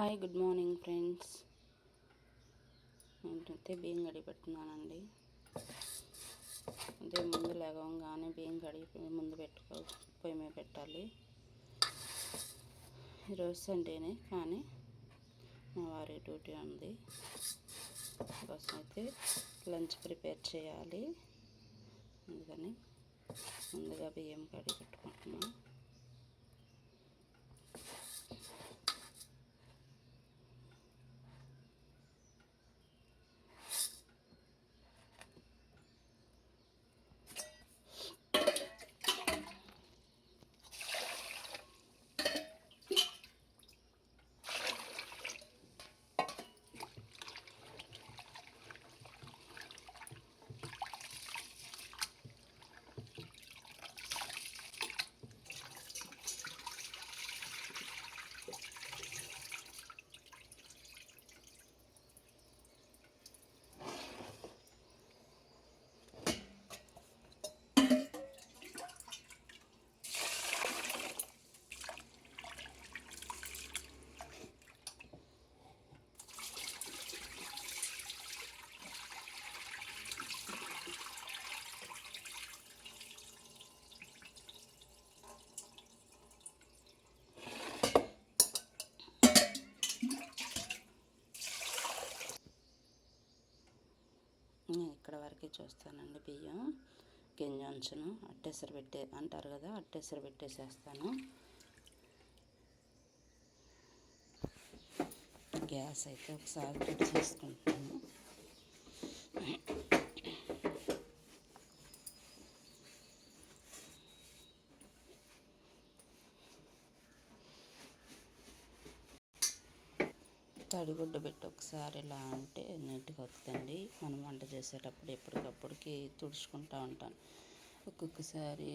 Hi good morning friends. నేనైతే బియ్యం కడిగి పెట్టుకున్నానండి అంటే ముందు లేవగానే బియ్యం కడిగి ముందు పెట్టుకో పొయ్యి మీద పెట్టాలి. ఈరోజు సండేనే కానీ మా వారి డ్యూటీ ఉంది. కోసం అయితే లంచ్ ప్రిపేర్ చేయాలి. అందుకని ముందుగా బియ్యం కడిగి పెట్టుకుంటున్నాను. ఇక్కడ వరకు చూస్తానండి బియ్యం గింజంచును అట్టేసరి పెట్టే అంటారు కదా అట్టేసరి పెట్టేసేస్తాను. గ్యాస్ అయితే ఒకసారి పెట్టి చేసుకుంటాను. తడిగుడ్డ పెట్టి ఒకసారి ఇలా అంటే నీట్గా వస్తుందండి మనం వంట చేసేటప్పుడు ఎప్పటికప్పటికి తుడుచుకుంటూ ఉంటాను ఒక్కొక్కసారి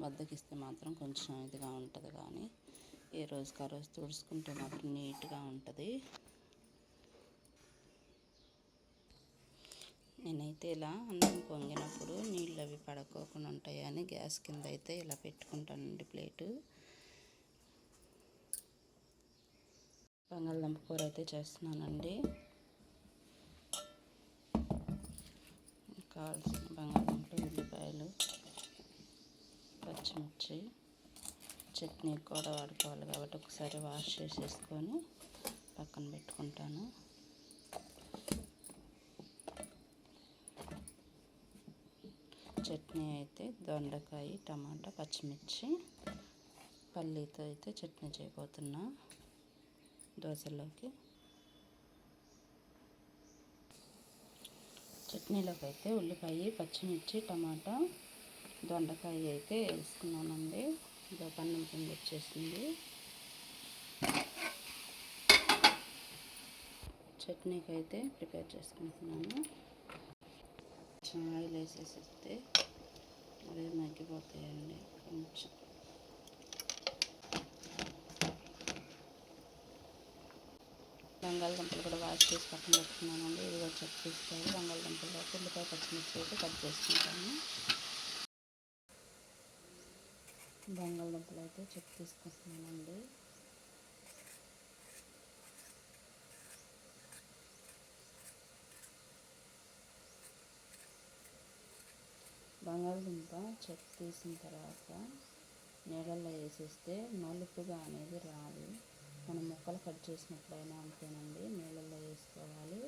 బద్దకిస్తే మాత్రం కొంచెం ఇదిగా ఉంటుంది కానీ ఏ రోజుకి ఆ రోజు తుడుచుకుంటే మాత్రం నీట్గా ఉంటుంది. నేనైతే ఇలా అన్నం పొంగినప్పుడు నీళ్ళు అవి పడకోకుండా ఉంటాయని గ్యాస్ కింద అయితే ఇలా పెట్టుకుంటానండి ప్లేటు. బంగాళదుంప కూర అయితే చేస్తున్నానండి. కావాల్సిన బంగాళదుంపలు ఉల్లిపాయలు పచ్చిమిర్చి చట్నీ కూడా వాడుకోవాలి కాబట్టి ఒకసారి వాష్ చేసేసుకొని పక్కన పెట్టుకుంటాను. చట్నీ అయితే దొండకాయ టమాటా పచ్చిమిర్చి పల్లీతో అయితే చట్నీ చేయబోతున్నా. దోశల్లోకి. చట్నీలోకి అయితే ఉల్లిపాయ పచ్చిమిర్చి టమాటా దొండకాయ అయితే వేసుకున్నానండి. ఇదో పన్నం కింద వచ్చేసింది. చట్నీకి అయితే ప్రిపేర్ చేసుకుంటున్నాను. ఆయిల్ వేసేసిస్తే అదే మగ్గిపోతాయండి. కొంచెం బంగాళదుంపలు కూడా వాష్ చేసి పక్కన పెట్టుకున్నానండి. కూడా చెక్ తీసుకోవాలి బంగాళదుంపలు ఉల్లిపాయ పచ్చిమిర్చి అయితే కట్ చేసుకుంటాను. బంగాళదుంపలు అయితే చెక్ తీసుకుంటున్నానండి బంగాళదుంప చెక్ తీసిన తర్వాత నీళ్ళల్లో వేసేస్తే నలుపుగా అనేది రాదు. మనం ముక్కలు కట్ చేసినప్పుడైనా అంతేనండి. నీళ్ళల్లో వేసుకోవాలి.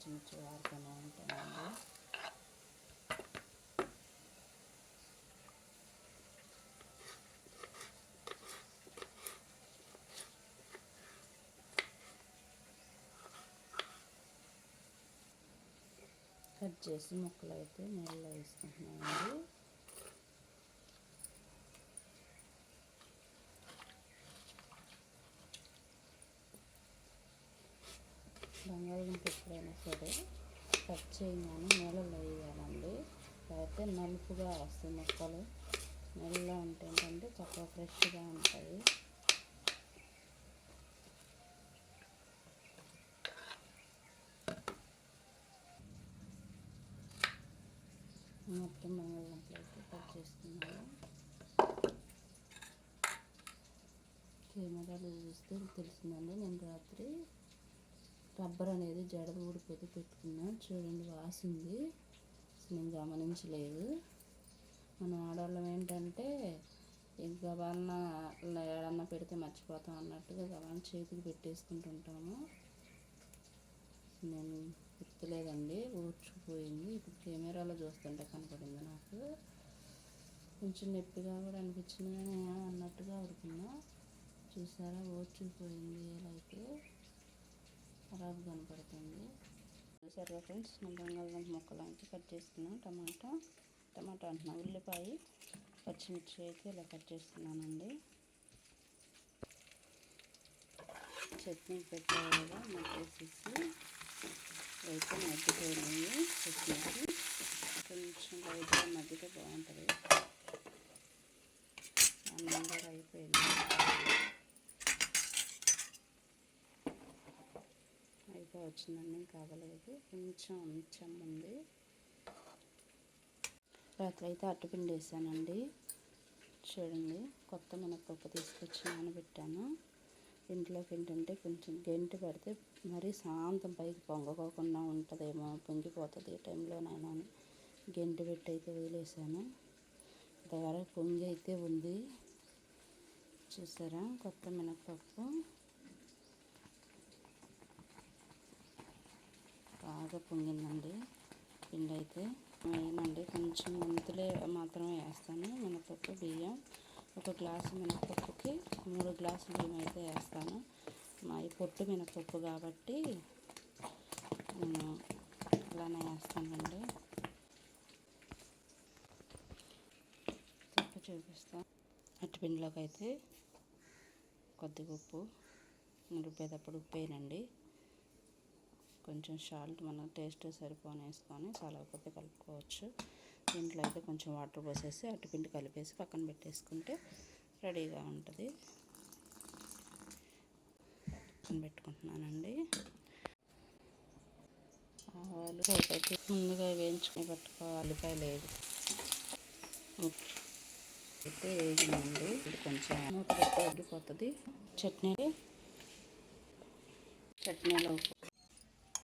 పచ్చిమిర్చి వాడుతూనే ఉంటానండి కట్ చేసి ముక్కలు అయితే నీళ్ళలో వేసుకుంటున్నామండి బంగాళదుంప ఎప్పుడైనా సరే. కట్ చేయగానే నీళ్ళలో వేయాలండి. అయితే నలుపుగా వస్తాయి మొక్కలు. నీళ్ళలో ఉంటే ఏంటంటే చక్కగా ఫ్రెష్గా ఉంటాయి. మొత్తం బంగాళదుంపలు అయితే కట్ చేస్తున్నాను కెమెరాలో చూస్తే తెలిసిందండి. నేను రాత్రి రబ్బర్ అనేది జడ ఊడిపోతే పెట్టుకున్నా. చూడండి వాసింది. నేను గమనించలేదు. మనం ఆడవాళ్ళం ఏంటంటే ఇంకా వాళ్ళ ఏడన్నా పెడితే మర్చిపోతాం అన్నట్టుగా గమని చేతికి పెట్టేసుకుంటుంటాము నేను గుర్తులేదండి. ఊడ్చుకుపోయింది. ఇప్పుడు కెమెరాలో చూస్తుంటే కనపడింది నాకు. కొంచెం నొప్పిగా కూడా అనిపించింది కానీ అన్నట్టుగా ఉడుకున్నా చూసారా? ఊడ్చుకుపోయింది ఎలా అయితే. ఖరాబ్ కనపడుతుంది. చూసారుగా ఫ్రెండ్స్? నేను బంగాళదుంప ముక్కలు అయితే కట్ చేసుకున్నాను టమాటా టమాటా అంటున్నా ఉల్లిపాయ పచ్చిమిర్చి అయితే ఇలా కట్ చేస్తున్నానండి చట్నీ పెట్టాలి కదా మగ్గేసేసి అయితే మగ్గిపోయినాయి చట్నీకి కొంచెం లైట్గా మగ్గితే బాగుంటుంది. అన్నం అయిపోయింది అయిపోయి వచ్చిందండి ఇంకా అవ్వలేదు కొంచెం కొంచెం ఉంది. రాత్రి అయితే అట్టుపిండి వేసానండి. చూడండి కొత్త మినపప్పు తీసుకొచ్చి నానబెట్టాను. ఇంట్లోకి ఏంటంటే కొంచెం గెంటి పెడితే మరీ శాంతం పైకి పొంగకోకుండా ఉంటుందేమో పొంగిపోతుంది ఈ టైంలో నేను గెంటి పెట్టి అయితే వదిలేసాను ఇంతవరకు పొంగి అయితే ఉంది. చూసారా కొత్త మినపప్పు బాగా పొంగిందండి. పిండి అయితే ఏమండి? కొంచెం మెంతులే మాత్రమే వేస్తాను. మినపప్పు బియ్యం. ఒక గ్లాసు మినపప్పుకి మూడు గ్లాసులు బియ్యం అయితే వేస్తాను. మా ఈ పొట్టు మినపప్పు కాబట్టి నేను అలానే వేస్తానండి. తప్పు చూపిస్తాను అట్టిపిండిలోకి అయితే కొద్దిగా ఉప్పు రుబ్బేటప్పుడు ఉప్పు వేయనండి కొంచెం సాల్ట్ మన టేస్ట్ సరిపోని వేసుకొని కలవకపోతే కలుపుకోవచ్చు. దీంట్లో అయితే కొంచెం వాటర్ పోసేసి అటుపిండి కలిపేసి పక్కన పెట్టేసుకుంటే రెడీగా ఉంటుంది. పక్కన పెట్టుకుంటున్నానండి. ఆవాలు అయితే ముందుగా వేయించుకుని పెట్టుకోవాలి. లేదు. అయితే వేగిందండి. ఇది కొంచెం మూత పెట్టి చట్నీ చట్నీలో